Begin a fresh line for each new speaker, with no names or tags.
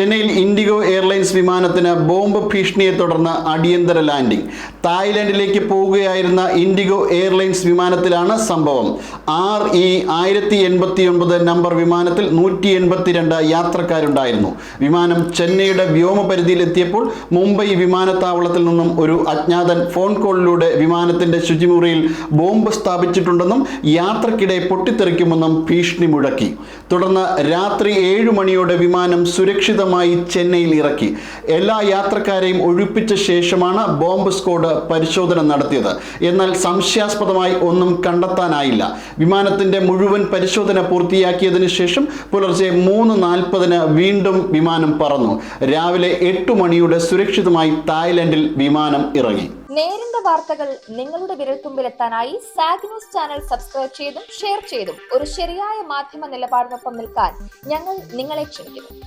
ചെന്നൈയിൽ IndiGo airlines വിമാനത്തിന് bomb ഭീഷണിയെ തുടർന്ന് അടിയന്തര ലാൻഡിംഗ്. തായ്ലൻഡിലേക്ക് പോവുകയായിരുന്ന ഇൻഡിഗോ എയർലൈൻസ് വിമാനത്തിലാണ് സംഭവം. ആർ ഇ ആയിരത്തി എൺപത്തി ഒൻപത് നമ്പർ വിമാനത്തിൽ നൂറ്റി എൺപത്തിരണ്ട് യാത്രക്കാരുണ്ടായിരുന്നു. വിമാനം ചെന്നൈയുടെ വ്യോമപരിധിയിൽ എത്തിയപ്പോൾ മുംബൈ വിമാനത്താവളത്തിൽ നിന്നും ഒരു അജ്ഞാതൻ ഫോൺ കോളിലൂടെ വിമാനത്തിന്റെ ശുചിമുറിയിൽ ബോംബ് സ്ഥാപിച്ചിട്ടുണ്ടെന്നും യാത്രക്കിടെ പൊട്ടിത്തെറിക്കുമെന്നും ഭീഷണി മുഴക്കി. തുടർന്ന് രാത്രി ഏഴു മണിയോടെ വിമാനം സുരക്ഷിതമായി ചെന്നൈയിൽ ഇറക്കി. എല്ലാ യാത്രക്കാരെയും ഒഴിപ്പിച്ച ശേഷമാണ് ബോംബ് സ്ക്വാഡ് പരിശോധന നടത്തിയത്. എന്നാൽ സംശയാസ്പദമായി ഒന്നും കണ്ടെത്താനായില്ല. വിമാനത്തിന്റെ മുഴുവൻ പരിശോധന പൂർത്തിയാക്കിയതിനു ശേഷം പുലർച്ചെ മൂന്ന് നാൽപ്പതിന് വീണ്ടും വിമാനം പറന്നു. രാവിലെ എട്ട് മണിയുടെ സുരക്ഷിതമായി തായ്ലൻഡിൽ വിമാനം ഇറങ്ങി.
നേരിന്റെ വാർത്തകൾ നിങ്ങളുടെ വിരൽത്തുമ്പിലെത്താനായി സാഗ് ന്യൂസ് ചാനൽ സബ്സ്ക്രൈബ് ചെയ്തും ഷെയർ ചെയ്തും ഒരു ശരിയായ മാധ്യമ നിലപാടിനൊപ്പം നിൽക്കാൻ ഞങ്ങൾ നിങ്ങളെ ക്ഷണിക്കുന്നു.